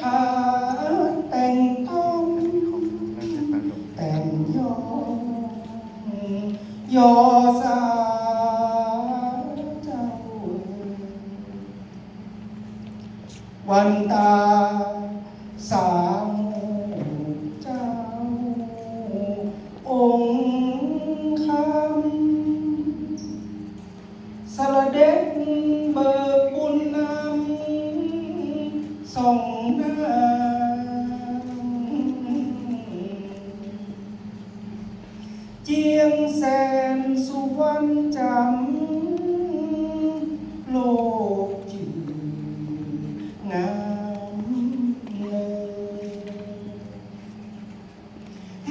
ถาแต่งต้องแต่งยองยอสาเจ้า วันตาสามเจ้า องค์คำสระเด็จเบิกบุญนำส่ง จียงแสนสุวรรณจำโลกจืดงามเลย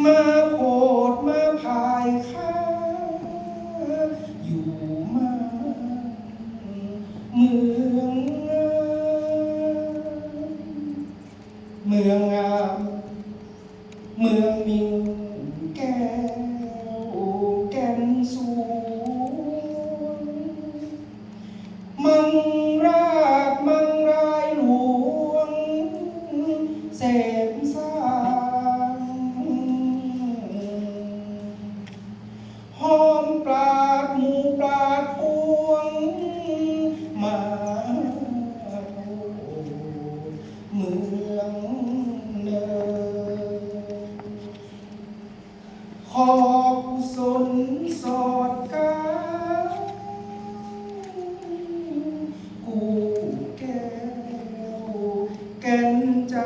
มาโพดมาพายข้าอยู่มาเมืองงามเมืองงามเมืองมิว อบสนสอดกาวกูแก้วแก่นใจ